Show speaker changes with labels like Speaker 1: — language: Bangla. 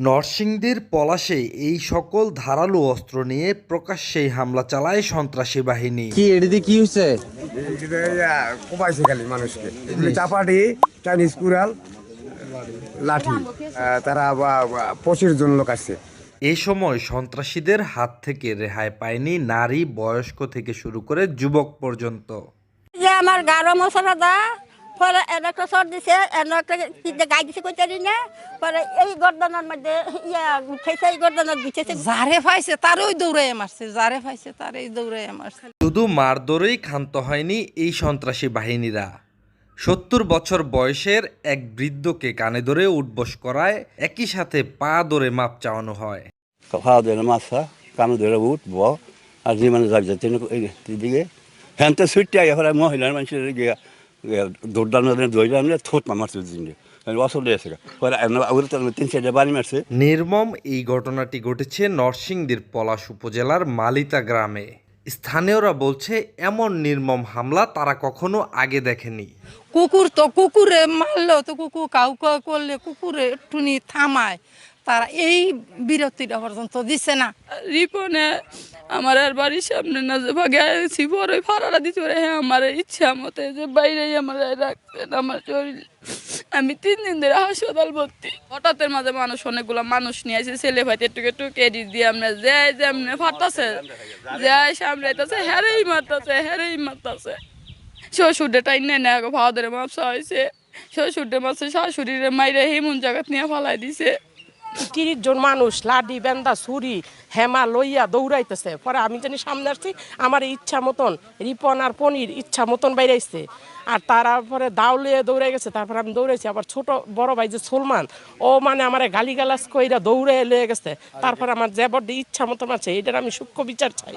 Speaker 1: নরসিংদীর পলাশে এই সকল ধারালো অস্ত্র নিয়ে প্রকাশ্যেই হামলা চালায় সন্ত্রাসী বাহিনী।
Speaker 2: কি এডিতে কি হয়েছে?
Speaker 3: কোপাইছে খালি মানুষকে। চাপাটি চাইনিজ কুড়াল লাঠি আহ, তারা বা- বা- পঁচিশ জন লোক আসছে।
Speaker 1: এই সময় সন্ত্রাসীদের হাত থেকে রেহাই পায়নি নারী বয়স্ক থেকে শুরু করে যুবক পর্যন্ত।
Speaker 4: যে আমার গারো মশলা দা পরে এর একটা সর দিছে এর একটা গাই দিছে কইতারি না? পরে এই গর্দনের মধ্যে ইয়া উঠেছে এই গর্দনের বিছেছে
Speaker 5: যারে পাইছে তারই দৌড়াই মারছে যারে পাইছে তারই দৌড়াই মারছে।
Speaker 1: শুধু মারধরেই ক্ষান্ত হয়নি এই সন্ত্রাসী বাহিনীরা। সত্তর বছর বয়সের এক বৃদ্ধকে কানে ধরে উঠবস করায় একই সাথে পা ধরে মাপ চাওয়ানো হয়।
Speaker 6: খাওয়া দেয় মাছা কামে ধরে উঠব আর যে মানে যাবি যাচ্ছে দিকে। হ্যাঁ তো এখন মহিলার মানুষের গিয়ে
Speaker 1: নির্মম এই ঘটনাটি ঘটেছে নরসিংদীর পলাশ উপজেলার মালিতা গ্রামে। স্থানীয়রা বলছে এমন নির্মম হামলা তারা কখনো আগে দেখেনি।
Speaker 5: কুকুর তো কুকুরে মারলো তো কুকুর কাউ কাউ করলে কুকুরে একটুনি থামায়। তারা এই বিরতিটা পর্যন্ত দিছে না।
Speaker 7: রিপনে আমার আর বাড়ির সামনে না যে ভাগে আছি, পরে ফাড়াটা দিতে পারে। হ্যাঁ আমার ইচ্ছা মতে যে বাইরে আমার রাখতেন আমার শরীর। আমি তিন দিন ধরে হাসপাতাল ভর্তি। হঠাৎের মাঝে মানুষ, অনেকগুলো মানুষ নিয়ে আসে, ছেলে ভাইতে একটু একটু কেডি দিয়ে আমরা যাই যে এমনি ফাটাছে যাই, সামলাইতেছে, হেরেই মারতেছে হেরেই মারতেছে। শ্বশুরটা টাইন নেই না ভাও মাপসা হয়েছে। শ্বশুরটা মাপসে শাশুড়িরে মাইরে হেমন জায়গাত নিয়ে ফালাই দিছে।
Speaker 8: তিরিশ জন মানুষ লাডি বেন্দা, ছুরি, হেমা, লইয়া দৌড়াইতেছে। পরে আমি জানি সামনে আসছি, আমার ইচ্ছা মতন, রিপন আর পনির ইচ্ছা মতন বাইরাইছে। আর তারপরে দাও লিয়ে দৌড়াই গেছে, তারপরে আমি দৌড়াইছি। আবার ছোট বড় ভাই যে সুলমান, ও মানে আমার গালি গালাস কইরা দৌড়ে লয়ে গেছে। তারপরে আমার যে ইচ্ছা মতন আছে এটার আমি সূক্ষ্ম বিচার চাই।